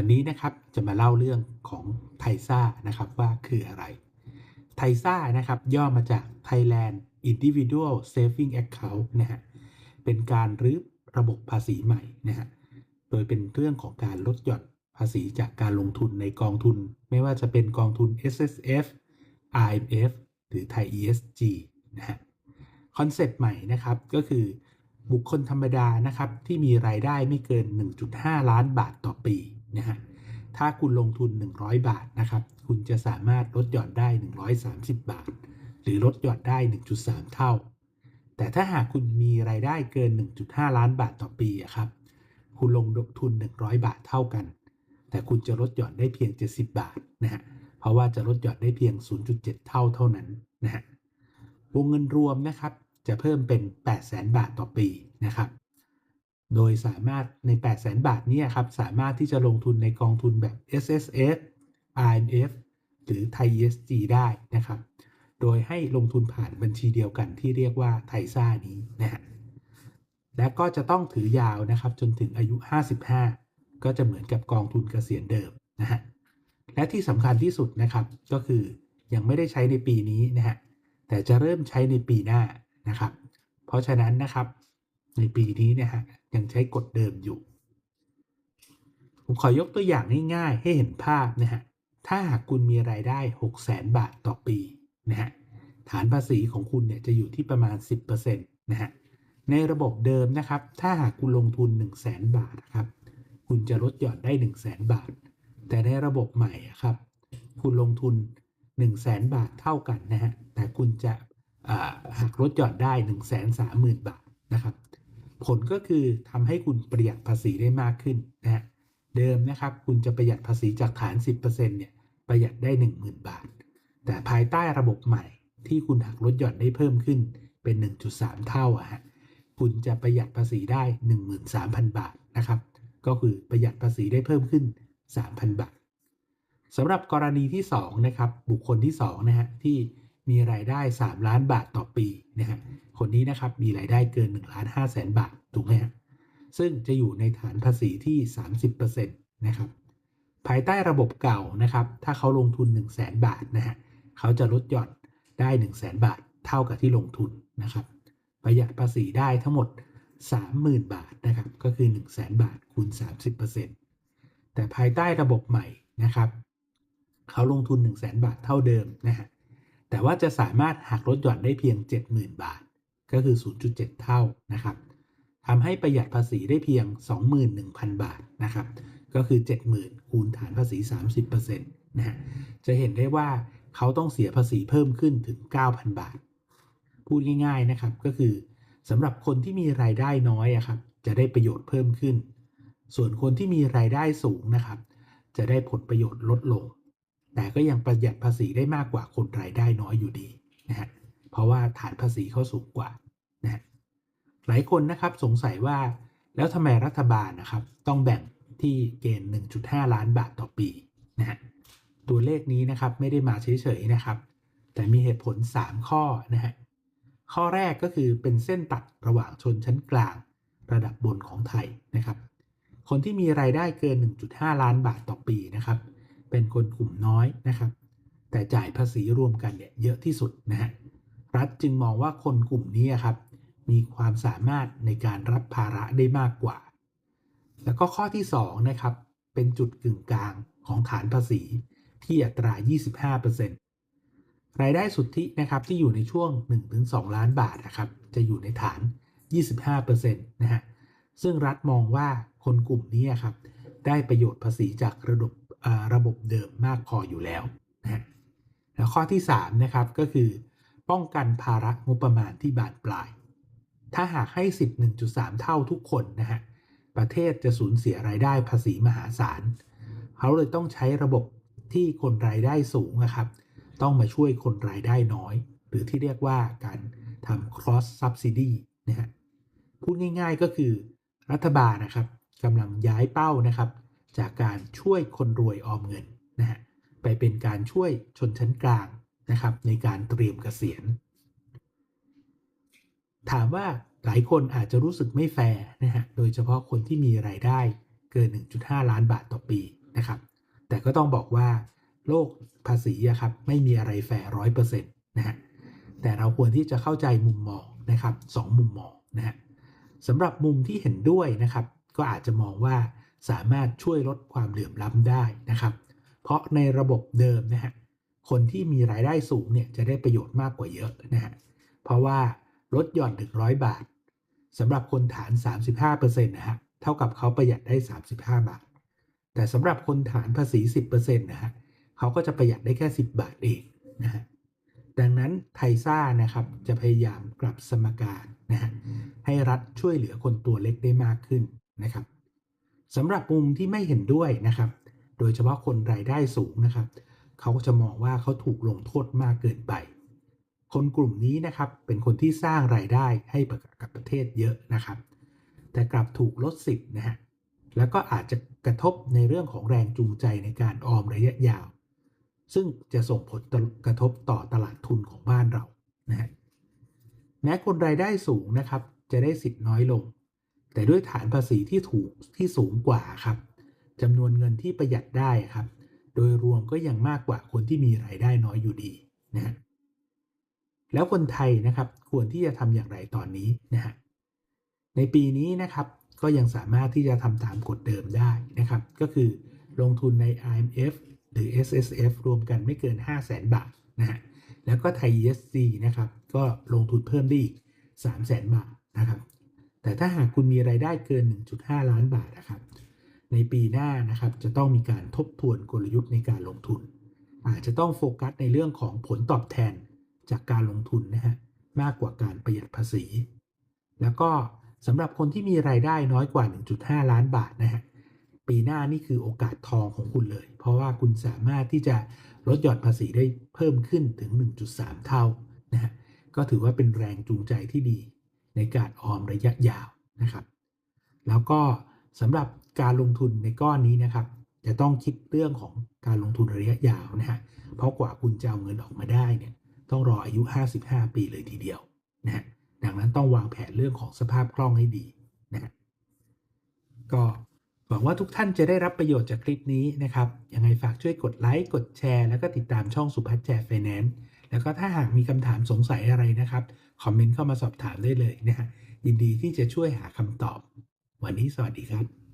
วันนี้นะครับจะมาเล่าเรื่องของไทซ่านะครับว่าคืออะไร ไทซ่านะครับย่อมาจาก Thailand Individual Saving Account นะฮะเป็นการรื้อระบบภาษีใหม่นะฮะโดยเป็นเรื่องของการลดหย่อนภาษีจากการลงทุนในกองทุน ไม่ว่าจะเป็นกองทุน S S F I M F หรือไทย E S G นะฮะคอนเซปต์ใหม่นะครับก็คือบุคคลธรรมดานะครับที่มีรายได้ไม่เกิน 1.5 ล้านบาทต่อปี นะฮะถ้าคุณลงทุน 100 บาทนะครับ คุณจะสามารถลดหย่อนได้ 130 บาท หรือลดหย่อนได้ 1.3 เท่า แต่ถ้าหากคุณมีรายได้เกิน 1.5 ล้านบาทต่อปีอะครับ คุณลงทุน 100 บาทเท่ากัน แต่คุณจะลดหย่อนได้เพียง 70 บาทนะฮะ เพราะว่าจะลดหย่อนได้เพียง 0.7 เท่าเท่านั้นนะฮะ วงเงินรวมนะครับ จะเพิ่มเป็น 800,000 บาทต่อปีนะครับ โดยสามารถใน 800,000 บาทนี้ครับ สามารถที่จะลงทุนในกองทุนแบบ S S F I M F หรือไทย E S G ได้นะครับ โดยให้ลงทุนผ่านบัญชีเดียวกันที่เรียกว่าไทซ่านี้นะฮะ และก็จะต้องถือยาวนะครับจนถึงอายุ 55 ก็จะเหมือนกับกองทุนเกษียณเดิมนะฮะ และที่สำคัญที่สุดนะครับก็คือยังไม่ได้ใช้ในปีนี้นะฮะ แต่จะเริ่มใช้ในปีหน้านะครับ เพราะฉะนั้นนะครับ ในปีนี้เนี่ยฮะยังใช้กฎเดิมอยู่ ผมขอยกตัวอย่างง่ายๆ ให้เห็นภาพนะฮะถ้าหากคุณมีรายได้6 0 0 0 0 0บาทต่อปีนะฮะฐานภาษีของคุณเนี่ยจะอยู่ที่ประมาณ 10%นะฮะในระบบเดิมนะครับ ถ้าหากคุณลงทุน 1 0 0 0 0 0บาทครับ คุณจะลดหย่อนได้ 1 0 0 0 0 0บาท แต่ในระบบใหม่ครับ คุณลงทุน 1 0 0 0 0 0 บาทเท่ากันนะฮะแต่คุณจะหักลดหย่อนได้ 1 3 0 0 0 0 บาทนะครับ ผลก็คือทำให้คุณประหยัดภาษีได้มากขึ้นนะฮะเดิมนะครับ คุณจะประหยัดภาษีจากฐาน 10%เนี่ยประหยัดได้ 10,000 บาท แต่ภายใต้ระบบใหม่ที่คุณหักลดหย่อนได้เพิ่มขึ้นเป็น 1.3 เท่าอะฮะคุณจะประหยัดภาษีได้ 13,000 บาทนะครับก็คือประหยัดภาษีได้เพิ่มขึ้น 3,000 บาทสำหรับกรณีที่2นะครับบุคคลที่2นะฮะที่ มีรายได้ 3 ล้านบาทต่อปีนะฮะคนนี้นะครับมีรายได้เกิน1ล้าน5แสนบาทถูกไหมฮะซึ่งจะอยู่ในฐานภาษีที่ 30%นะครับภายใต้ระบบเก่านะครับ ถ้าเขาลงทุน 1 0 0 0 0แบาทนะฮะเขาจะลดหย่อนได้ 1 0 0 0 0แบาทเท่ากับที่ลงทุนนะครับ ประหยัดภาษีได้ทั้งหมด 30,000 บาทนะครับ ก็คือ 1 0 0 0 0แบาทคูณ 30%แต่ภายใต้ระบบใหม่นะครับ เขาลงทุน 1 0 0 0 0แบาทเท่าเดิมนะฮะ แต่ว่าจะสามารถหักลดหย่อนได้เพียง 70,000 บาท ก็คือ 0.7 เท่านะครับทำให้ประหยัดภาษีได้เพียง 21,000 บาทนะครับ ก็คือ 70,000 คูณฐานภาษี 30%นะฮะจะเห็นได้ว่าเขาต้องเสียภาษีเพิ่มขึ้นถึง 9,000 บาท พูดง่ายๆนะครับก็คือสำหรับคนที่มีรายได้น้อยอะครับจะได้ประโยชน์เพิ่มขึ้น ส่วนคนที่มีรายได้สูงนะครับ จะได้ผลประโยชน์ลดลง แต่ก็ยังประหยัดภาษีได้มากกว่าคนรายได้น้อยอยู่ดีนะฮะเพราะว่าฐานภาษีเขาสูงกว่านะฮะหลายคนนะครับสงสัยว่าแล้วทำไมรัฐบาลนะครับ ต้องแบ่งที่เกณฑ์ 1.5 ล้านบาทต่อปีนะฮะตัวเลขนี้นะครับไม่ได้มาเฉยๆนะครับ แต่มีเหตุผล 3 ข้อนะฮะข้อแรกก็คือเป็นเส้นตัดระหว่างชนชั้นกลางระดับบนของไทยนะครับ คนที่มีรายได้เกิน 1.5 ล้านบาทต่อปีนะครับ เป็นคนกลุ่มน้อยนะครับ แต่จ่ายภาษีรวมกันเนี่ยเยอะที่สุดนะฮะรัฐจึงมองว่าคนกลุ่มนี้ครับ มีความสามารถในการรับภาระได้มากกว่า แล้วก็ข้อที่2นะครับเป็นจุดกึ่งกลางของฐานภาษีที่อัตรา 25%รายได้สุทธินะครับที่อยู่ในช่วง 1-2 ล้านบาทนะครับจะอยู่ในฐาน 25%นะฮะซึ่งรัฐมองว่าคนกลุ่มนี้ครับ ได้ประโยชน์ภาษีจากระบบ ระบบเดิมมากพออยู่แล้วนะแล้วข้อที่3นะครับก็คือป้องกันภาระงบประมาณที่บานปลาย ถ้าหากให้สิทธิ์1.3 เท่าทุกคนนะฮะประเทศจะสูญเสียรายได้ภาษีมหาศาล เขาเลยต้องใช้ระบบที่คนรายได้สูงนะครับ ต้องมาช่วยคนรายได้น้อย หรือที่เรียกว่าการทำ cross subsidy นะฮะพูดง่ายๆก็คือรัฐบาลนะครับกำลังย้ายเป้านะครับ จากการช่วยคนรวยออมเงินนะฮะไปเป็นการช่วยชนชั้นกลางนะครับ ในการเตรียมเกษียณ ถามว่าหลายคนอาจจะรู้สึกไม่แฟร์นะฮะโดยเฉพาะคนที่มีรายได้เกิน 1.5 ล้านบาทต่อปีนะครับ แต่ก็ต้องบอกว่าโลกภาษีอะครับไม่มีอะไรแฟร์ร้อยเปอร์เซ็นต์นะฮะแต่เราควรที่จะเข้าใจมุมมองนะครับสองมุมมองนะฮะสำหรับมุมที่เห็นด้วยนะครับ ก็อาจจะมองว่า สามารถช่วยลดความเหลื่อมล้ำได้นะครับ เพราะในระบบเดิมนะฮะคนที่มีรายได้สูงเนี่ยจะได้ประโยชน์มากกว่าเยอะนะฮะเพราะว่าลดหย่อน100บาทสำหรับคนฐาน 35%นะฮะเท่ากับเขาประหยัดได้ 35 บาท แต่สำหรับคนฐานภาษี 10%นะฮะเขาก็จะประหยัดได้แค่ 10 บาทเองนะฮะดังนั้นไทซ่านะครับจะพยายามปรับสมการนะฮะให้รัฐช่วยเหลือคนตัวเล็กได้มากขึ้นนะครับ สำหรับมุมที่ไม่เห็นด้วยนะครับ โดยเฉพาะคนรายได้สูงนะครับ เขาก็จะมองว่าเขาถูกลงโทษมากเกินไป คนกลุ่มนี้นะครับเป็นคนที่สร้างรายได้ให้กับประเทศเยอะนะครับ แต่กลับถูกลดสิทธิ์นะฮะ แล้วก็อาจจะกระทบในเรื่องของแรงจูงใจในการออมระยะยาว ซึ่งจะส่งผลกระทบต่อตลาดทุนของบ้านเรานะฮะ แม้คนรายได้สูงนะครับจะได้สิทธิ์น้อยลง แต่ด้วยฐานภาษีที่ถูกที่สูงกว่าครับจำนวนเงินที่ประหยัดได้ครับ โดยรวมก็ยังมากกว่าคนที่มีรายได้น้อยอยู่ดีนะฮะแล้วคนไทยนะครับควรที่จะทำอย่างไรตอนนี้นะฮะในปีนี้นะครับก็ยังสามารถที่จะทำตามกฎเดิมได้นะครับ ก็คือลงทุนใน IMF หรือ SSF รวมกันไม่เกิน 5 0 0แสนบาทนะฮะแล้วก็ไทย ESG นะครับ ก็ลงทุนเพิ่มได้อีก 3 0 0แสนบาทนะครับ แต่ถ้าหากคุณมีรายได้เกิน 1.5 ล้านบาทนะครับ ในปีหน้านะครับจะต้องมีการทบทวนกลยุทธ์ในการลงทุน อาจจะต้องโฟกัสในเรื่องของผลตอบแทนจากการลงทุนนะฮะมากกว่าการประหยัดภาษี แล้วก็สำหรับคนที่มีรายได้น้อยกว่า 1.5 ล้านบาทนะฮะปีหน้านี่คือโอกาสทองของคุณเลย เพราะว่าคุณสามารถที่จะลดหย่อนภาษีได้เพิ่มขึ้นถึง 1.3 เท่านะฮะก็ถือว่าเป็นแรงจูงใจที่ดี ในการออมระยะยาวนะครับ แล้วก็สำหรับการลงทุนในก้อนนี้นะครับ จะต้องคิดเรื่องของการลงทุนระยะยาวนะฮะเพราะกว่าคุณจะเอาเงินออกมาได้เนี่ยต้องรออายุ 55 ปีเลยทีเดียวนะฮะดังนั้นต้องวางแผนเรื่องของสภาพคล่องให้ดีนะฮะก็หวังว่าทุกท่านจะได้รับประโยชน์จากคลิปนี้นะครับ ยังไงฝากช่วยกดไลค์ กดแชร์ แล้วก็ติดตามช่องสุพัฒน์แจกไฟแนนซ์ แล้วก็ถ้าหากมีคำถามสงสัยอะไรนะครับ คอมเมนต์เข้ามาสอบถามได้เลยนะฮะยินดีที่จะช่วยหาคำตอบ วันนี้สวัสดีครับ